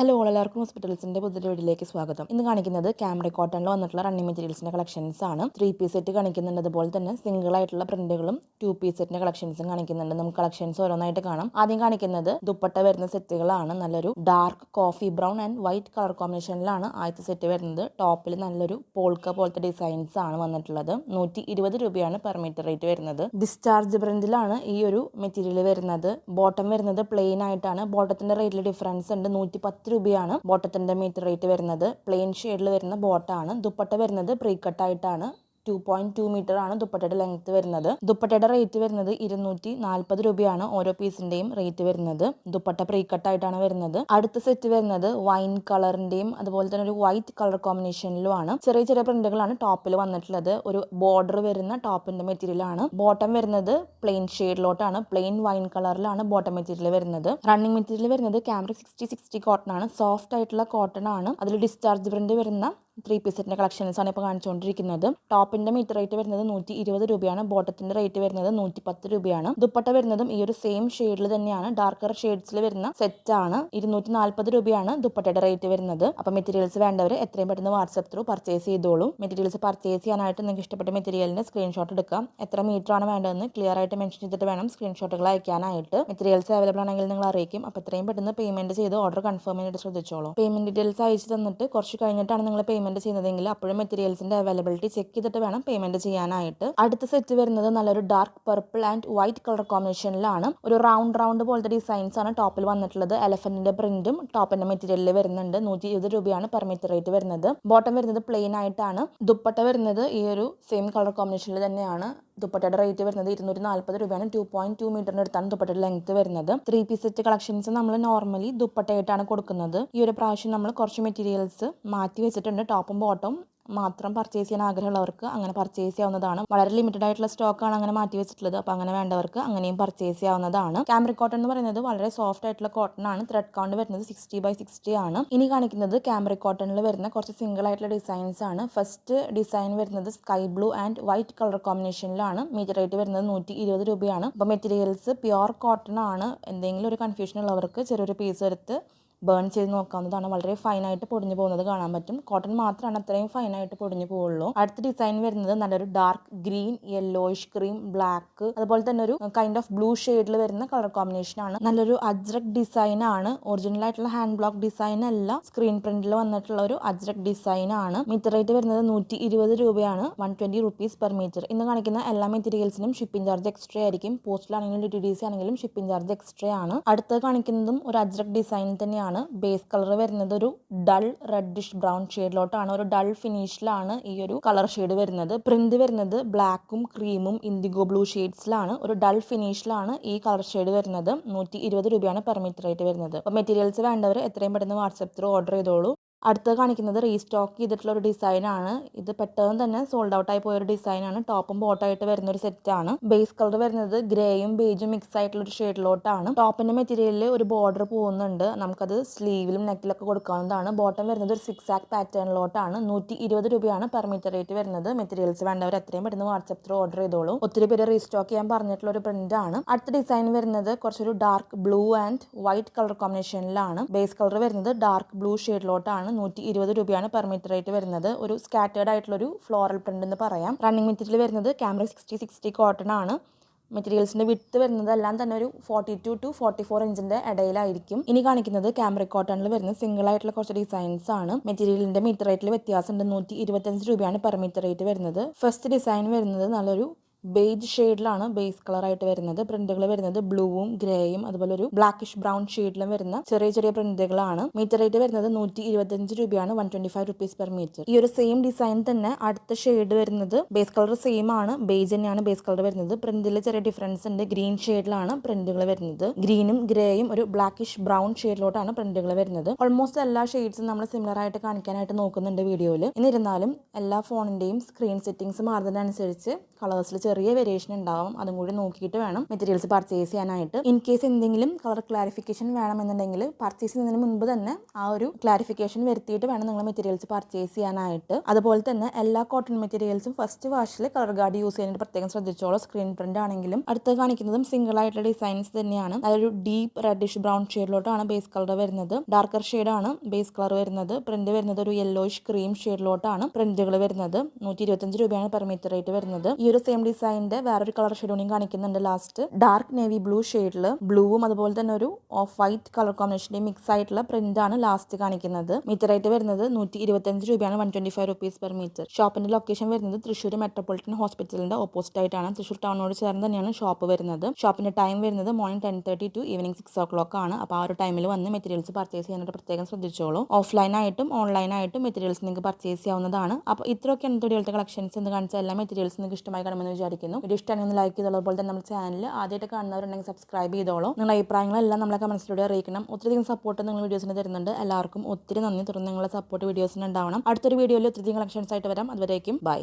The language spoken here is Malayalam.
ഹലോ എല്ലാവർക്കും ഹോസ്പിറ്റൽസിന്റെ പുതിയ വീഡിയോയിലേക്ക് സ്വാഗതം. ഇന്ന് കാണിക്കുന്നത് ക്യാമറ കോട്ടണിൽ വന്നിട്ടുള്ള റണ്ണിങ് മെറ്റീരിയൽസിന്റെ കളക്ഷൻസ് ആണ്. ത്രീ പീസ് സെറ്റ് കാണിക്കുന്നുണ്ട്. അതുപോലെ തന്നെ സിംഗിൾ ആയിട്ടുള്ള പ്രിന്റുകളും ടു പീസ് സെറ്റിന്റെ കളക്ഷൻസും കാണിക്കുന്നുണ്ട്. നമുക്ക് കളക്ഷൻസ് ഓരോന്നായിട്ട് കാണാം. ആദ്യം കാണിക്കുന്നത് ദുപ്പട്ട വരുന്ന സെറ്റുകളാണ്. നല്ലൊരു dark coffee brown and white colour കോമ്പിനേഷനിലാണ് ആദ്യത്തെ സെറ്റ് വരുന്നത്. ടോപ്പിൽ നല്ലൊരു പോൾക്ക പോലത്തെ ഡിസൈൻസ് ആണ് വന്നിട്ടുള്ളത്. നൂറ്റി ഇരുപത് രൂപയാണ് പെർ മീറ്റർ റേറ്റ് വരുന്നത്. ഡിസ്ചാർജ് പ്രിന്റിലാണ് ഈ ഒരു മെറ്റീരിയൽ വരുന്നത്. ബോട്ടം വരുന്നത് പ്ലെയിൻ ആയിട്ടാണ്. ബോട്ടത്തിന്റെ റേറ്റിൽ ഡിഫറൻസ് ഉണ്ട്. നൂറ്റി പത്ത് രൂപയാണ് ബോട്ടത്തിന്റെ മീറ്റർ റേറ്റ് വരുന്നത്. പ്ലെയിൻ ഷെയ്ഡിൽ വരുന്ന ബോട്ടാണ്. ദുപ്പട്ട വരുന്നത് പ്രീ കട്ടായിട്ടാണ്. ടു പോയിന്റ് ടു മീറ്റർ ആണ് ദുപ്പട്ടയുടെ ലെങ്ത് വരുന്നത്. ദുപ്പട്ടയുടെ റേറ്റ് വരുന്നത് ഇരുന്നൂറ്റി നാൽപ്പത് രൂപയാണ് ഓരോ പീസിന്റെയും റേറ്റ് വരുന്നത്. ദുപ്പട്ട പ്രീ കട്ടായിട്ടാണ് വരുന്നത്. അടുത്ത സെറ്റ് വരുന്നത് വൈൻ കളറിന്റെയും അതുപോലെ തന്നെ ഒരു വൈറ്റ് കളർ കോമ്പിനേഷനിലും ആണ്. ചെറിയ ചെറിയ പ്രിന്റുകളാണ് ടോപ്പിൽ വന്നിട്ടുള്ളത്. ഒരു ബോർഡർ വരുന്ന ടോപ്പിന്റെ മെറ്റീരിയൽ ആണ്. ബോട്ടം വരുന്നത് പ്ലെയിൻ ഷെയ്ഡിലോട്ടാണ് പ്ലെയിൻ വൈൻ കളറിലാണ് ബോട്ടം മെറ്റീരിയൽ വരുന്നത്. റണ്ണിംഗ് മെറ്റീരിയൽ വരുന്നത് ക്യാമറ സിക്സ്റ്റി സിക്സ്റ്റി കോട്ടൺ ആണ്. സോഫ്റ്റ് ആയിട്ടുള്ള കോട്ടൺ ആണ്. അതിൽ ഡിസ്ചാർജ് പ്രിന്റ് വരുന്ന ത്രീ പീസ് കളക്ഷൻസ് ആണ് ഇപ്പോൾ കാണിച്ചുകൊണ്ടിരിക്കുന്നത്. ടോപ്പിന്റെ മീറ്റർ റേറ്റ് വരുന്നത് നൂറ്റി ഇരുപത് രൂപയാണ്. ബോട്ടത്തിന്റെ റേറ്റ് വരുന്നത് നൂറ്റി പത്ത് രൂപയാണ്. ദുപ്പട്ട വരുന്നതും ഈ ഒരു സെയിം ഷെയ്ഡിൽ തന്നെയാണ്. ഡാർക്കർ ഷെയ്ഡ്സിൽ വരുന്ന സെറ്റ് ആണ് ഇരുന്നൂറ്റി നാൽപ്പത് രൂപയാണ് ദുപ്പട്ടയുടെ റേറ്റ് വരുന്നത്. അപ്പൊ മെറ്റീരിയൽസ് വേണ്ടവർ എത്രയും പെട്ടെന്ന് വാട്സ്ആപ്പ് ത്രൂ പർച്ചേസ് ചെയ്തോളൂ. മെറ്റീരിയൽസ് പർച്ചേസ് ചെയ്യാനായിട്ട് നിങ്ങൾക്ക് ഇഷ്ടപ്പെട്ട മെറ്റീരിയലിന്റെ സ്ക്രീൻഷോട്ട് എടുക്കാം. എത്ര മീറ്റർ ആണ് വേണ്ടതെന്ന് ക്ലിയർ ആയിട്ട് മെൻഷൻ ചെയ്തിട്ട് വേണം സ്ക്രീൻഷോട്ടുകൾ അയക്കാനായിട്ട്. മെറ്റീരിയൽസ് അവൈലബിൾ ആണെങ്കിൽ നിങ്ങൾ അറിയിക്കും. അപ്പൊ എത്രയും പെട്ടെന്ന് പേയ്മെന്റ് ചെയ്ത് ഓർഡർ കൺഫേം ചെയ്തിട്ട് ശ്രദ്ധിച്ചോളൂ. പേയ്മെന്റ് ഡീറ്റെയിൽസ് അയച്ചു തന്നിട്ട് കുറച്ച് കഴിഞ്ഞിട്ടാണ് നിങ്ങൾ പേയ്മെന്റ് ചെയ്യുന്നതെങ്കിൽ അപ്പോഴും മെറ്റീരിയൽസിന്റെ അവൈലബിലിറ്റി ചെക്ക് ചെയ്തിട്ട് വേണം പേയ്മെന്റ് ചെയ്യാനായിട്ട്. അടുത്ത സെറ്റ് വരുന്നത് നല്ലൊരു dark purple and white colour കോമ്പിനേഷനിലാണ് ഒരു റൗണ്ട് റൗണ്ട് പോലത്തെ ഡിസൈൻസ് ആണ് ടോപ്പിൽ വന്നിട്ടുള്ളത്. എലഫന്റിന്റെ പ്രിന്റും ടോപ്പിന്റെ മെറ്റീരിയലിൽ വരുന്നുണ്ട്. നൂറ്റി ഇരുപത് രൂപയാണ് പെർ മീറ്റർ റേറ്റ് വരുന്നത്. ബോട്ടം വരുന്നത് പ്ലെയിൻ ആയിട്ടാണ്. ദുപ്പട്ട വരുന്നത് ഈ ഒരു സെയിം കളർ കോമ്പിനേഷനിൽ തന്നെയാണ്. ദുപ്പട്ടയുടെ റേറ്റ് വരുന്നത് ഇരുന്നൂറ്റി നാൽപ്പത് രൂപയാണ് ടു പോയിന്റ് ടു മീറ്ററിന് അടുത്താണ് ദുപ്പട്ടയുടെ ലെങ്ത് വരുന്നത്. ത്രീ പീസ് സെറ്റ് കളക്ഷൻസ് നമ്മൾ നോർമലി ദുപ്പട്ടയായിട്ടാണ് കൊടുക്കുന്നത്. ഈ ഒരു പ്രാവശ്യം നമ്മൾ കുറച്ച് മെറ്റീരിയൽസ് മാറ്റി വെച്ചിട്ടുണ്ട്. ടോപ്പും ബോട്ടം മാത്രം പർച്ചേസ് ചെയ്യാൻ ആഗ്രഹമുള്ളവർക്ക് അങ്ങനെ പർച്ചേസ് ചെയ്യാവുന്നതാണ്. വളരെ ലിമിറ്റഡ് ആയിട്ടുള്ള സ്റ്റോക്കാണ് അങ്ങനെ മാറ്റി വെച്ചിട്ടുള്ളത്. അപ്പോൾ അങ്ങനെ വേണ്ടവർക്ക് അങ്ങനെയും പർച്ചേസ് ചെയ്യാവുന്നതാണ്. ക്യാമറ കോട്ടൺ എന്ന് പറയുന്നത് വളരെ സോഫ്റ്റ് ആയിട്ടുള്ള കോട്ടൺ ആണ്. ത്രെഡ് കൗണ്ട് വരുന്നത് സിക്സ്റ്റി ബൈ സിക്സ്റ്റി ആണ്. ഇനി കാണിക്കുന്നത് ക്യാമറ കോട്ടണിൽ വരുന്ന കുറച്ച് സിംഗിൾ ആയിട്ടുള്ള ഡിസൈൻസ് ആണ്. ഫസ്റ്റ് ഡിസൈൻ വരുന്നത് sky blue and white colour കോമ്പിനേഷനിലാണ് metre rate വരുന്നത് നൂറ്റി ഇരുപത് രൂപയാണ്. അപ്പോൾ മെറ്റീരിയൽസ് പ്യുവർ കോട്ടൺ ആണ്. എന്തെങ്കിലും ഒരു കൺഫ്യൂഷൻ ഉള്ളവർക്ക് ചെറിയൊരു പീസ് എടുത്ത് ബേൺ ചെയ്ത് നോക്കാവുന്നതാണ്. വളരെ ഫൈനായിട്ട് പൊടിഞ്ഞു പോകുന്നത് കാണാൻ പറ്റും. കോട്ടൺ മാത്രമാണ് അത്രയും ഫൈനായിട്ട് പൊടിഞ്ഞു പോവുള്ളൂ. അടുത്ത ഡിസൈൻ വരുന്നത് നല്ലൊരു dark green yellowish cream black അതുപോലെ തന്നെ ഒരു കൈൻഡ് ഓഫ് ബ്ലൂ ഷെയ്ഡിൽ വരുന്ന കളർ കോമ്പിനേഷൻ ആണ്. നല്ലൊരു അജ്രക് ഡിസൈൻ ആണ്. ഒറിജിനൽ ആയിട്ടുള്ള ഹാൻഡ് ബ്ലോക്ക് ഡിസൈൻ അല്ല. സ്ക്രീൻ പ്രിന്റിൽ വന്നിട്ടുള്ള ഒരു അജ്രക് ഡിസൈൻ ആണ്. മീറ്റർ റേറ്റ് വരുന്നത് നൂറ്റി ഇരുപത് രൂപയാണ്. One twenty rupees per metre ഇന്ന് കാണിക്കുന്ന എല്ലാ മെറ്റീരിയൽസിനും ഷിപ്പിംഗ് ചാർജ് എക്സ്ട്രാ ആയിരിക്കും. പോസ്റ്റിലാണെങ്കിലും ഡി ഡി സി ആണെങ്കിലും ഷിപ്പിംഗ് ചാർജ് എക്സ്ട്രാ ആണ്. അടുത്ത് കാണിക്കുന്നതും ഒരു അജ്രക് ഡിസൈൻ തന്നെയാണ്. ആണ്. ബേസ് കളർ വരുന്നത് ഒരു ഡൾ റെഡിഷ് ബ്രൗൺ ഷെയ്ഡിലോട്ടാണ് ഒരു ഡൾ ഫിനിഷിലാണ് ഈ ഒരു കളർ ഷെയ്ഡ് വരുന്നത്. പ്രിന്റ് വരുന്നത് ബ്ലാക്കും ക്രീമും ഇൻഡിഗോ ബ്ലൂ ഷെയ്ഡ്സിലാണ് ഒരു ഡൾ ഫിനിഷിലാണ് ഈ കളർ ഷെയ്ഡ് വരുന്നത്. നൂറ്റി ഇരുപത് രൂപയാണ് പെർ മീറ്റർ റേറ്റ് വരുന്നത്. അപ്പോൾ മെറ്റീരിയൽസ് വേണ്ടവർ എത്രയും പെട്ടെന്ന് വാട്സപ്പ് ത്രൂ ഓർഡർ ചെയ്തോളൂ. അടുത്തത് കാണിക്കുന്നത് റീസ്റ്റോക്ക് ചെയ്തിട്ടുള്ള ഒരു ഡിസൈനാണ് ഇത് പെട്ടെന്ന് തന്നെ സോൾഡ് ഔട്ട് ആയി പോയ ഒരു ഡിസൈനാണ് ടോപ്പും ബോട്ടായിട്ട് വരുന്ന ഒരു സെറ്റാണ് ബേസ് കളർ വരുന്നത് ഗ്രേയും ബേജും മിക്സ് ആയിട്ടുള്ള ഒരു ഷെയ്ഡിലോട്ടാണ് ടോപ്പിന്റെ മെറ്റീരിയലിൽ ഒരു ബോർഡർ പോകുന്നുണ്ട്. നമുക്കത് സ്ലീവിലും നെക്കിലൊക്കെ കൊടുക്കാവുന്നതാണ്. ബോട്ടം വരുന്നത് ഒരു സിക്സ് ആക്ക് പാറ്റേണിലോട്ടാണ് നൂറ്റി ഇരുപത് രൂപയാണ് പെർ മീറ്റർ റേറ്റ് വരുന്നത്. മെറ്റീരിയൽസ് വേണ്ടവർ എത്രയും പെട്ടെന്ന് വാട്സപ്പ് ത്രൂ ഓർഡർ ചെയ്തോളൂ. ഒത്തിരി പേര് റീസ്റ്റോക്ക് ചെയ്യാൻ പറഞ്ഞിട്ടുള്ള ഒരു പ്രിന്റ് ആണ്. അടുത്ത ഡിസൈൻ വരുന്നത് കുറച്ചൊരു dark blue and white colour കോമ്പിനേഷനിലാണ് base colour വരുന്നത് ഡാർക്ക് ബ്ലൂ ഷെയ്ഡിലോട്ടാണ് നൂറ്റി ഇരുപത് രൂപയാണ് പെർ മീറ്റർ റേറ്റ് വരുന്നത്. ഒരു സ്കാറ്റേർഡ് ആയിട്ടുള്ള ഒരു ഫ്ലോറൽ പ്രിന്റ് എന്ന് പറയാം. റണ്ണിങ് മെറ്റീരിയൽ വരുന്നത് ക്യാമറ സിക്സ്റ്റി സിക്സ്റ്റി കോട്ടൺ ആണ്. മെറ്റീരിയൽസിന്റെ വിട്ട് വരുന്നത് എല്ലാം തന്നെ ഒരു forty two to forty four ഇഞ്ചിന്റെ ഇടയിലായിരിക്കും. ഇനി കാണിക്കുന്നത് ക്യാമറ കോട്ടണിൽ വരുന്ന സിംഗിൾ ആയിട്ടുള്ള കുറച്ച് ഡിസൈൻസ് ആണ്. മെറ്റീരിയലിന്റെ മീറ്റർ റേറ്റിൽ വ്യത്യാസമുണ്ട്. നൂറ്റി ഇരുപത്തഞ്ച് രൂപയാണ് പെർ മീറ്റർ റേറ്റ് വരുന്നത്. ഫസ്റ്റ് ഡിസൈൻ വരുന്നത് നല്ലൊരു ബേജ് ഷെയ്ഡിലാണ് ബേസ് കളർ ആയിട്ട് വരുന്നത്. പ്രിന്റുകൾ വരുന്നത് ബ്ലൂവും ഗ്രേയും അതുപോലെ ഒരു ബ്ലാക്കിഷ് ബ്രൗൺ ഷെയ്ഡിലും വരുന്ന ചെറിയ ചെറിയ പ്രിന്റുകളാണ് മീറ്റർ റേറ്റ് വരുന്നത് നൂറ്റി ഇരുപത്തഞ്ച് രൂപയാണ് one twenty five rupees per metre ഈ ഒരു സെയിം ഡിസൈൻ തന്നെ അടുത്ത ഷെയ്ഡ് വരുന്നത് ബേസ് കളർ സെയിം ആണ് ബേജ് തന്നെയാണ് ബേസ് കളർ വരുന്നത്. പ്രിന്റിൽ ചെറിയ ഡിഫറൻസ് ഉണ്ട് ഗ്രീൻ ഷെയ്ഡിലാണ് പ്രിന്റുകൾ വരുന്നത്. ഗ്രീനും ഗ്രേയും ഒരു ബ്ലാക്കിഷ് ബ്രൗൺ ഷെയ്ഡിലോട്ടാണ് പ്രിന്റുകൾ വരുന്നത്. ഓൾമോസ്റ്റ് എല്ലാ ഷെയ്ഡ്സും നമ്മൾ സിമിലർ ആയിട്ട് കാണിക്കാനായിട്ട് നോക്കുന്നുണ്ട് വീഡിയോയിൽ എന്നിരുന്നാലും എല്ലാ ഫോണിന്റെയും സ്ക്രീൻ സെറ്റിംഗ്സ് മാറുന്നതിനനുസരിച്ച് കളേഴ്സിൽ ചെറിയ വേരിയേഷൻ ഉണ്ടാവും. അതും കൂടി നോക്കിയിട്ട് വേണം മെറ്റീരിയൽസ് പർച്ചേസ് ചെയ്യാനായിട്ട്. ഇൻ കേസ് എന്തെങ്കിലും കളർ ക്ലാരിഫിക്കേഷൻ വേണമെന്നുണ്ടെങ്കിൽ പർച്ചേസ് ചെയ്യുന്നതിന് മുൻപ് തന്നെ ആ ഒരു ക്ലാരിഫിക്കേഷൻ വരുത്തിയിട്ട് വേണം നിങ്ങൾ മെറ്റീരിയൽസ് പർച്ചേസ് ചെയ്യാനായിട്ട്. അതുപോലെ തന്നെ എല്ലാ കോട്ടൺ മെറ്റീരിയൽസും ഫസ്റ്റ് വാഷിൽ കളർ ഗാർഡ് യൂസ് ചെയ്യാനായിട്ട് പ്രത്യേകം ശ്രദ്ധിച്ചോളൂ. സ്ക്രീൻ പ്രിന്റ് ആണെങ്കിലും അടുത്ത് കാണിക്കുന്നതും സിംഗിൾ ആയിട്ടുള്ള ഡിസൈൻസ് തന്നെയാണ്. അതൊരു ഡീപ്പ് റെഡിഷ് ബ്രൗൺ ഷെയ്ഡിലോട്ടാണ് ബേസ് കളർ വരുന്നത്. ഡാർക്കർ ഷെയ്ഡാണ് ബേസ് കളർ വരുന്നത്. പ്രിന്റ് വരുന്നത് ഒരു യെല്ലോയിഷ് ക്രീം ഷെയ്ഡിലോട്ടാണ് പ്രിന്റുകൾ വരുന്നത്. നൂറ്റി ഇരുപത്തഞ്ച് രൂപയാണ് പെർ മീറ്റർ റേറ്റ് വരുന്നത്. ഈ ഒരു സെയിം ഡിസൈനിന്റെ വേറൊരു കളർ ഷെയ്ഡൂണിയും കാണിക്കുന്നുണ്ട് ലാസ്റ്റ് ഡാർക്ക് നേവി ബ്ലൂ ഷെയ്ഡിൽ ബ്ലൂവും അതുപോലെ തന്നെ ഒരു ഓഫ് വൈറ്റ് കളർ കോമ്പിനേഷന്റെയും മിക്സ് ആയിട്ടുള്ള പ്രിന്റ് ആണ് ലാസ്റ്റ് കാണിക്കുന്നത്. മീറ്റർ റേറ്റ് വരുന്നത് നൂറ്റി ഇരുപത്തഞ്ച് രൂപയാണ് one twenty five rupees per metre ഷോപ്പിന്റെ ലൊക്കേഷൻ വരുന്നത് തൃശ്ശൂർ മെട്രോപൊളിറ്റൻ ഹോസ്പിറ്റലിന്റെ ഓപ്പോസിറ്റ് ആയിട്ടാണ്. തൃശ്ശൂർ ടൗണിനോട് ചേർന്ന് തന്നെയാണ് ഷോപ്പ് വരുന്നത്. ഷോപ്പിന്റെ ടൈം വരുന്നത് morning ten thirty to evening six o'clock ആണ്. അപ്പോൾ ആ ഒരു ടൈമിൽ വന്ന് മെറ്റീരിയൽസ് പർച്ചേസ് ചെയ്യാനായിട്ട് പ്രത്യേകം ശ്രദ്ധിച്ചോളൂ. ഓഫ്ലൈനായിട്ടും ഓൺലൈനായിട്ടും മെറ്റീരിയൽസ് നിങ്ങൾക്ക് പർച്ചേസ് ചെയ്യാവുന്നതാണ്. അപ്പോൾ ഇത്രയൊക്കെ തൊടികളുടെ കളക്ഷൻസ് എന്ന് കാണിച്ച എല്ലാ മെറ്റീരിയൽസ് നിങ്ങൾക്ക് ഇഷ്ടമായി കാണുമെന്ന് വിചാരിക്കുന്നു. വീഡിയോ ഇഷ്ടമാണെങ്കിൽ ലൈക്ക് ചെയ്തോളൂ. അതുപോലെ തന്നെ നമ്മുടെ ചാനൽ ആദ്യമായിട്ട് കാണുന്നവരുണ്ടെങ്കിൽ സബ്സ്ക്രൈബ് ചെയ്തോളൂ. നിങ്ങളുടെ അഭിപ്രായങ്ങളെല്ലാം നമ്മളെ കമൻസിലൂടെ അറിയിക്കണം. ഒത്തിരിയധികം സപ്പോർട്ട് നിങ്ങൾ വീഡിയോസിന് തരുന്നുണ്ട്. എല്ലാവർക്കും ഒത്തിരി നന്ദി. തുടർന്ന് നിങ്ങളുടെ സപ്പോർട്ട് വീഡിയോസിന് ഉണ്ടാവണം. അടുത്തൊരു വീഡിയോയിൽ ഒത്തിരിയധികം കളക്ഷൻസ് ആയിട്ട് വരാം. അതുവരേക്കും ബൈ